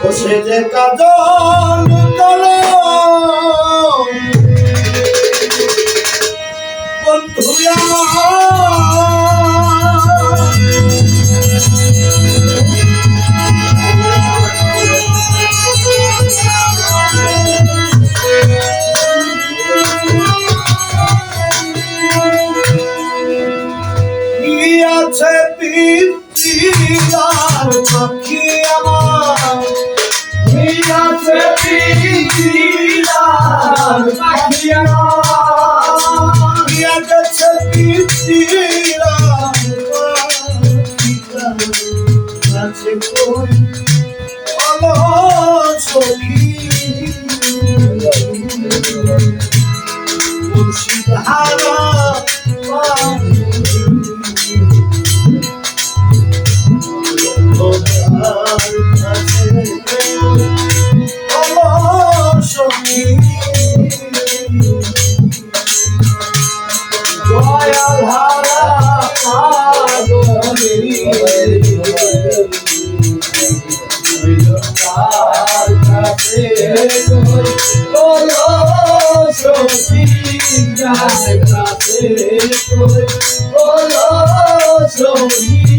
বসে যে কাজল পাখি আমার। পিতিলার পাখি আমার। কি আছে পিতিলার Oh, Lord, show me.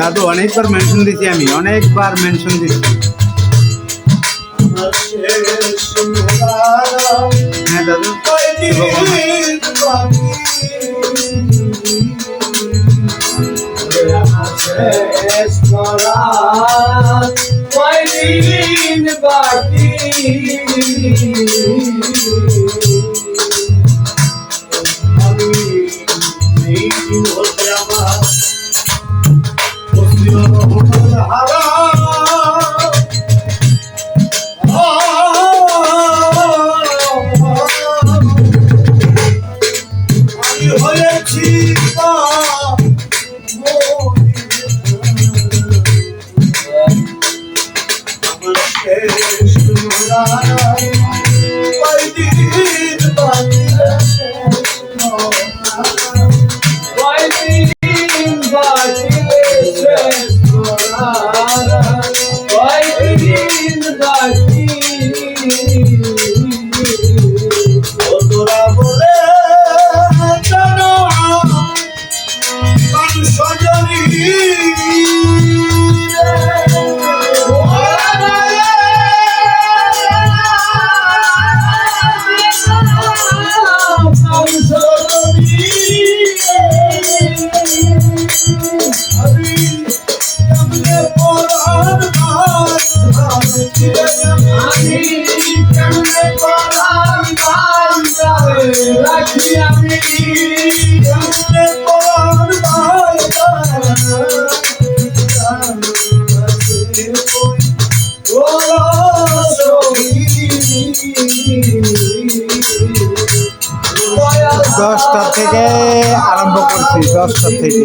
দাদু অনেকবার মেনশন দিছি আমি অনেকবার মেনশন দিছি হ্যাঁ দাদু। আমি দশটা থেকে আরম্ভ করছি দশটা থেকে।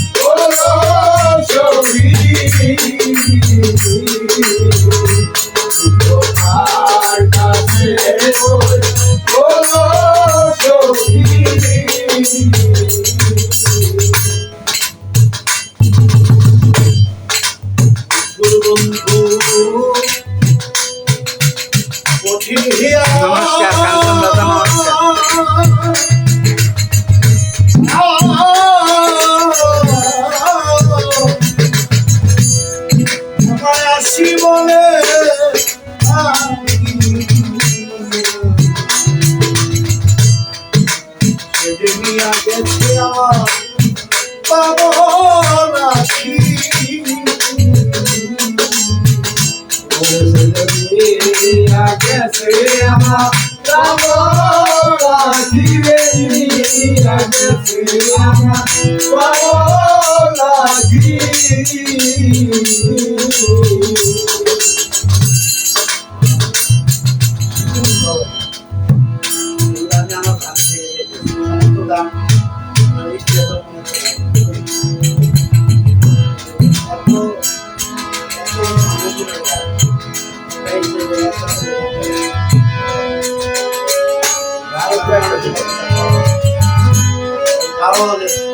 সেদিনিয়া গেছে আমার পাবো রাখি গেছে আমার। পাবো রাখি গেছে আমার। পাবো রাখি Thank you.